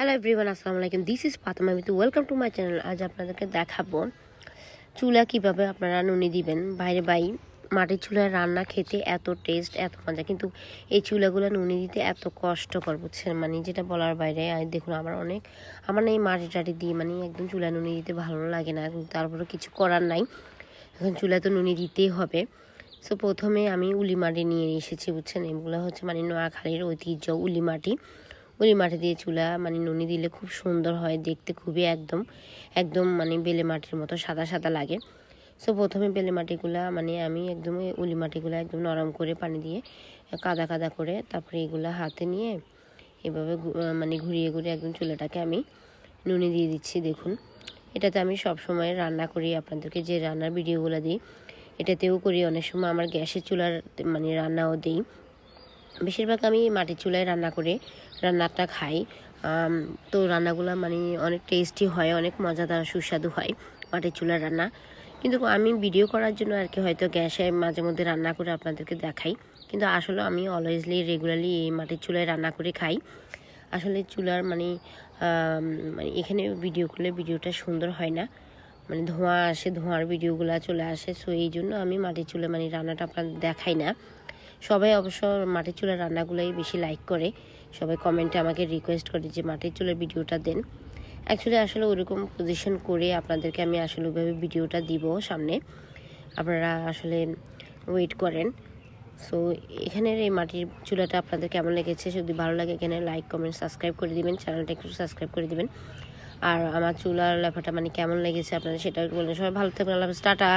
Hello everyone আসসালামু আলাইকুম। This is Patma Mitu welcome to my channel আজ আপনাদেরকে দেখাবো চুলা কীভাবে আপনারা নুনি দিবেন। বাইরে বাই, মাটির চুলায় রান্না খেতে এত টেস্ট এত মজা। কিন্তু এই চুলাগুলো নুনি দিতে এত কষ্টকর, বুঝছেন? মানে যেটা বলার বাইরে দেখুন আমার অনেক, আমার না এই মাটি টাটি দিয়ে মানে একদম চুলা নুনি দিতে ভালো লাগে না। তারপরে কিছু করার নাই। এখন চুলা তো নুনি দিতেই হবে। সো প্রথমে আমি উলি মাটি নিয়ে এসেছি, বুঝছেন? এগুলো হচ্ছে মানে নোয়াখালীর ঐতিহ্য উলি মাটি। উলি মাটি দিয়ে চুলা মানে নুনি দিলে খুব সুন্দর হয়, দেখতে খুবই একদম একদম মানে বেলে মাটির মতো, সাদা সাদা লাগে। সো প্রথমে বেলে মাটিগুলা মানে আমি একদম উলি মাটিগুলো একদম নরম করে পানি দিয়ে, কাদা কাদা করে তারপরে এগুলো হাতে নিয়ে, এভাবে মানে ঘুরিয়ে ঘুরিয়ে একদম চুলাটাকে আমি নুনি দিয়ে দিচ্ছি, দেখুন। এটাতে আমি সব সময় রান্না করি, আপনাদেরকে যে রান্নার ভিডিওগুলো দিই, এটাতেও করি। অনেক সময় আমার গ্যাসের চুলার মানে রান্নাও দিই। বেশিরভাগ আমি মাটির চুলায় রান্না করে রান্নাটা খাই। তো রান্নাগুলো মানে অনেক টেস্টি হয়, অনেক মজাদার, সুস্বাদু হয় মাটির চুলার রান্না। কিন্তু আমি ভিডিও করার জন্য আর কি হয়তো গ্যাসে মাঝে মধ্যে রান্না করে আপনাদেরকে দেখাই। কিন্তু আসলে আমি অলওয়েজলি রেগুলারলি এই মাটির চুলায় রান্না করে খাই। আসলে চুলার মানে মানে এখানে ভিডিও করলে ভিডিওটা সুন্দর হয় না। মানে ধোঁয়া আসে, ধোঁয়ার ভিডিওগুলো চলে আসে। সো এই জন্য আমি মাটির চুলে মানে রান্নাটা আপনাদের দেখাই না। সবাই অবশ্য মাটির চুলার রান্নাগুলোই বেশি লাইক করে। সবাই কমেন্টে আমাকে রিকোয়েস্ট করে যে, মাটির চুলার ভিডিওটা দেন। অ্যাকচুয়ালি আসলে ওরকম পজিশন করে আপনাদেরকে আমি আসলে ওইভাবে ভিডিওটা দিব সামনে। আপনারা আসলে ওয়েট করেন। সো এখানের এই মাটির চুলাটা আপনাদের কেমন লেগেছে? যদি ভালো লাগে এখানে লাইক কমেন্ট সাবস্ক্রাইব করে দিবেন। চ্যানেলটা একটু সাবস্ক্রাইব করে দিবেন। আর আমার চুলার লেখাটা মানে কেমন লেগেছে আপনাদের সেটা বলবেন। সবাই ভালো থাকবেন, আল্লাহ টাটা।